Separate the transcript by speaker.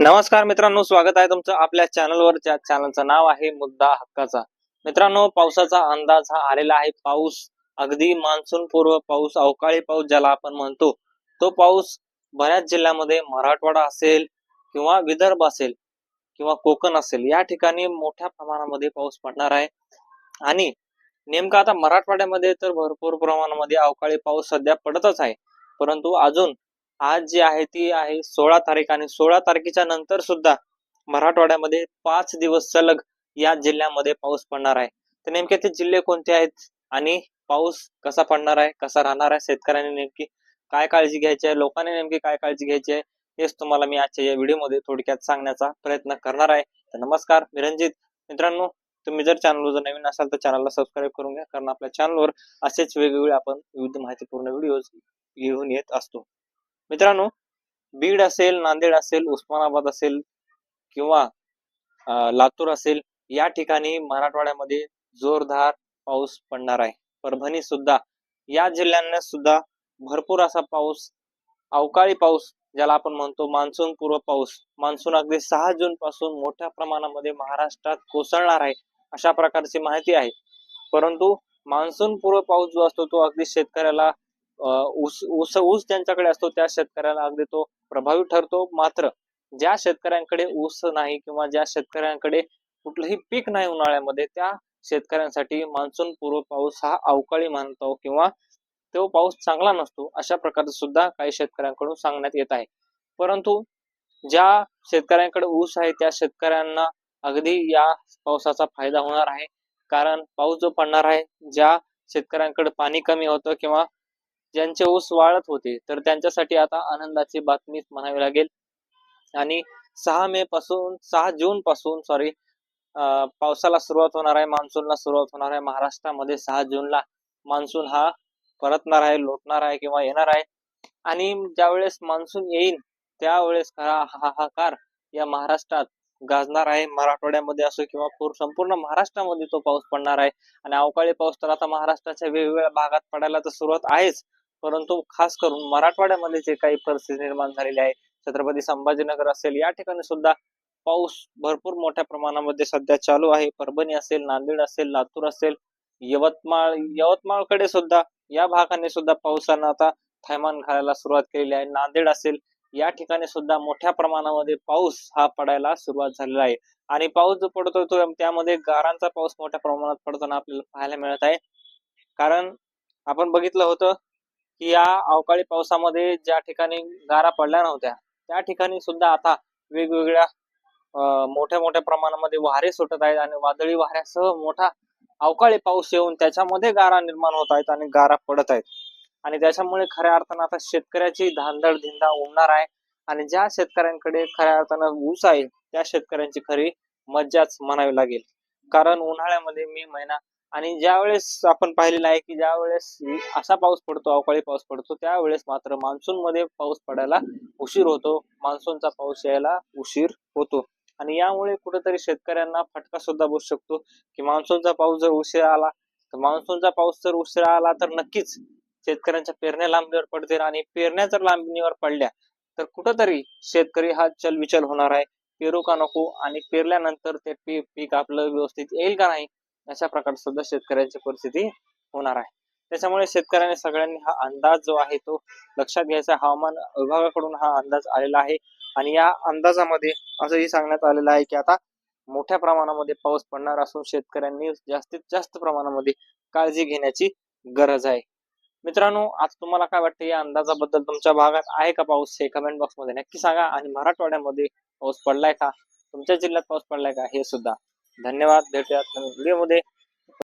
Speaker 1: नमस्कार मित्रांनो स्वागत आहे तुमचं आपल्या चॅनलवर ज्या चॅनलचं नाव आहे मुद्दा हक्काचा. मित्रांनो पावसाचा अंदाज हा आलेला आहे. पाऊस अगदी मान्सून पूर्व पाऊस अवकाळी पाऊस ज्याला आपण म्हणतो तो पाऊस बऱ्याच जिल्ह्यामध्ये मराठवाडा असेल किंवा विदर्भ असेल किंवा कोकण असेल या ठिकाणी मोठ्या प्रमाणामध्ये पाऊस पडणार आहे. आणि नेमका आता मराठवाड्यामध्ये तर भरपूर प्रमाणामध्ये अवकाळी पाऊस सध्या पडतच आहे. परंतु अजून आज जी आहे ती आहे सोळा तारीख आणि सोळा तारखेच्या नंतर सुद्धा मराठवाड्यामध्ये पाच दिवस सलग या जिल्ह्यामध्ये पाऊस पडणार आहे. तर नेमके ते जिल्हे कोणते आहेत आणि पाऊस कसा पडणार आहे कसा राहणार आहे शेतकऱ्यांनी नेमकी काय काळजी घ्यायची आहे लोकांनी नेमकी काय काळजी घ्यायची आहे हेच तुम्हाला मी आजच्या या व्हिडिओमध्ये थोडक्यात सांगण्याचा प्रयत्न करणार आहे. तर नमस्कार मी रंजित मित्रांनो तुम्ही जर चॅनल जर नवीन असाल तर चॅनलला सबस्क्राईब करून घ्या कारण आपल्या चॅनलवर असेच वेगवेगळे आपण विविध माहितीपूर्ण व्हिडिओज घेऊन येत असतो. मित्रांनो बीड असेल नांदेड असेल उस्मानाबाद असेल किंवा लातूर असेल या ठिकाणी मराठवाड्यामध्ये जोरदार पाऊस पडणार आहे. परभणी सुद्धा या जिल्ह्यांना सुद्धा भरपूर असा पाऊस अवकाळी पाऊस ज्याला आपण म्हणतो मान्सून पूर्व पाऊस. मान्सून अगदी सहा जून पासून मोठ्या प्रमाणामध्ये महाराष्ट्रात कोसळणार आहे अशा प्रकारची माहिती आहे. परंतु मान्सून पूर्व पाऊस जो असतो तो अगदी शेतकऱ्याला ऊस ऊस ऊस ज्यांच्याकडे असतो त्या शेतकऱ्याला अगदी तो प्रभावी ठरतो. मात्र ज्या शेतकऱ्यांकडे ऊस नाही किंवा ज्या शेतकऱ्यांकडे कुठलंही पीक नाही उन्हाळ्यामध्ये त्या शेतकऱ्यांसाठी मान्सून पूर्व पाऊस हा अवकाळी मानतो किंवा तो पाऊस चांगला नसतो अशा प्रकारचं सुद्धा काही शेतकऱ्यांकडून सांगण्यात येत आहे. परंतु ज्या शेतकऱ्यांकडे ऊस आहे त्या शेतकऱ्यांना अगदी या पावसाचा फायदा होणार आहे. कारण पाऊस जो पडणार आहे ज्या शेतकऱ्यांकडे पाणी कमी होतं किंवा ज्यांचे ऊस वाळत होते तर त्यांच्यासाठी आता आनंदाची बातमीच म्हणावी लागेल. आणि सहा मे पासून सहा जून पासून सॉरी पावसाला सुरुवात होणार आहे मान्सूनला सुरुवात होणार आहे. महाराष्ट्रामध्ये सहा जूनला मान्सून हा परतणार आहे लोटणार आहे किंवा येणार आहे. आणि ज्यावेळेस मान्सून येईल त्यावेळेस खरा हाहाकार या महाराष्ट्रात गाजणार आहे. मराठवाड्यामध्ये असो किंवा संपूर्ण महाराष्ट्रामध्ये तो पाऊस पडणार आहे. आणि अवकाळी पाऊस तर आता महाराष्ट्राच्या वेगवेगळ्या भागात पडायला तर सुरुवात आहेच. परंतु खास करून मराठवाड्यामध्ये जे काही परिस्थिती निर्माण झालेली आहे छत्रपती संभाजीनगर असेल या ठिकाणी सुद्धा पाऊस भरपूर मोठ्या प्रमाणामध्ये सध्या चालू आहे. परभणी असेल नांदेड असेल लातूर असेल यवतमाळ यवतमाळकडे सुद्धा या भागाने सुद्धा पावसानं आता थैमान घालायला सुरुवात केलेली आहे. नांदेड असेल या ठिकाणी सुद्धा मोठ्या प्रमाणामध्ये पाऊस हा पडायला सुरुवात झालेला आहे. आणि पाऊस जो पडतोय तो त्यामध्ये गारांचा पाऊस मोठ्या प्रमाणात पडताना आपल्याला पाहायला मिळत आहे. कारण आपण बघितलं होतं की या अवकाळी पावसामध्ये ज्या ठिकाणी गारा पडल्या नव्हत्या त्या ठिकाणी सुद्धा आता वेगवेगळ्या मोठ्या मोठ्या प्रमाणामध्ये वारे सुटत आहेत आणि वादळी वाऱ्यासह मोठा अवकाळी पाऊस येऊन त्याच्यामध्ये गारा निर्माण होत आहेत आणि गारा पडत आहेत. आणि त्याच्यामुळे खऱ्या अर्थानं आता शेतकऱ्याची धांदळ धिंदा उडणार आहे आणि ज्या शेतकऱ्यांकडे खऱ्या अर्थानं ऊस आहे त्या शेतकऱ्यांची खरी मज्जाच म्हणावी लागेल. कारण उन्हाळ्यामध्ये मे महिना आणि ज्या वेळेस आपण पाहिलेलं आहे की ज्या वेळेस असा पाऊस पडतो अवकाळी पाऊस पडतो त्यावेळेस मात्र मान्सून मध्ये पाऊस पडायला उशीर होतो. मान्सूनचा पाऊस यायला उशीर होतो. आणि यामुळे कुठेतरी शेतकऱ्यांना फटका सुद्धा बसू शकतो की मान्सूनचा पाऊस जर उशिरा आला तर मान्सूनचा पाऊस जर उशिरा आला तर नक्कीच शेतकऱ्यांच्या पेरण्या लांबणीवर पडतील आणि पेरण्या जर लांबणीवर पडल्या तर कुठंतरी शेतकरी हा चलविचल होणार आहे. पेरू का नको आणि पेरल्यानंतर ते पीक पीक आपलं व्यवस्थित येईल का नाही अशा प्रकारे सुद्धा शेतकऱ्यांची परिस्थिती होणार आहे. त्याच्यामुळे शेतकऱ्यांनी सगळ्यांनी हा अंदाज जो आहे तो लक्षात घ्यायचा हवामान विभागाकडून हा अंदाज आलेला आहे. आणि या अंदाजामध्ये असंही सांगण्यात आलेलं आहे की आता मोठ्या प्रमाणामध्ये पाऊस पडणार असून शेतकऱ्यांनी जास्तीत जास्त प्रमाणामध्ये काळजी घेण्याची गरज आहे. मित्रांनो आज तुम्हाला काय वाटतं? या अंदाजाबद्दल तुमच्या भागात आहे का पाऊस? हे कमेंट बॉक्समध्ये नक्की सांगा. आणि मराठवाड्यामध्ये पाऊस पडलाय का? तुमच्या जिल्ह्यात पाऊस पडलाय का? हे सुद्धा धन्यवाद. भेटूयात नवीन व्हिडिओमध्ये.